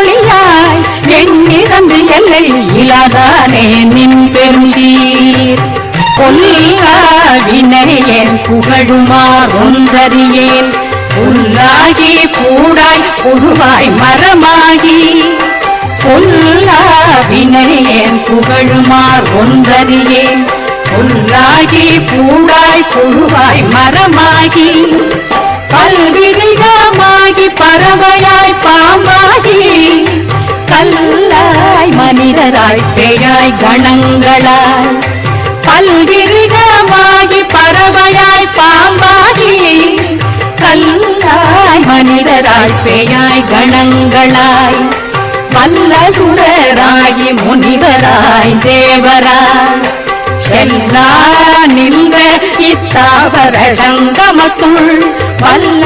ஒளியாய் எண்ணிறந்து எல்லை இலாதானே நின் பெருஞ்சீர். கொல்லா வினையன் புகழுமார் ஒன்றறியேன் புல்லாகி பூடாய் புழுவாய் மரமாகி. கொல்லா வினையன் புகழுமார் ஒன்றறியேன் புல்லாகி பூடாய் புழுவாய் மரமாகி. கட்டி பறவையாய் பாம்பாகி கல்லாய் மனிதராய் பேயாய் கணங்களாய். பல்விரிகமாகி பறவையாய் பாம்பாகி கல்லாய் மனிதராய் பேயாய் கணங்களாய். வல்ல சுரராகி முனிவராய் தேவராய். செல்லா நின்ற இத்தாவர சங்கமத்துள் வல்ல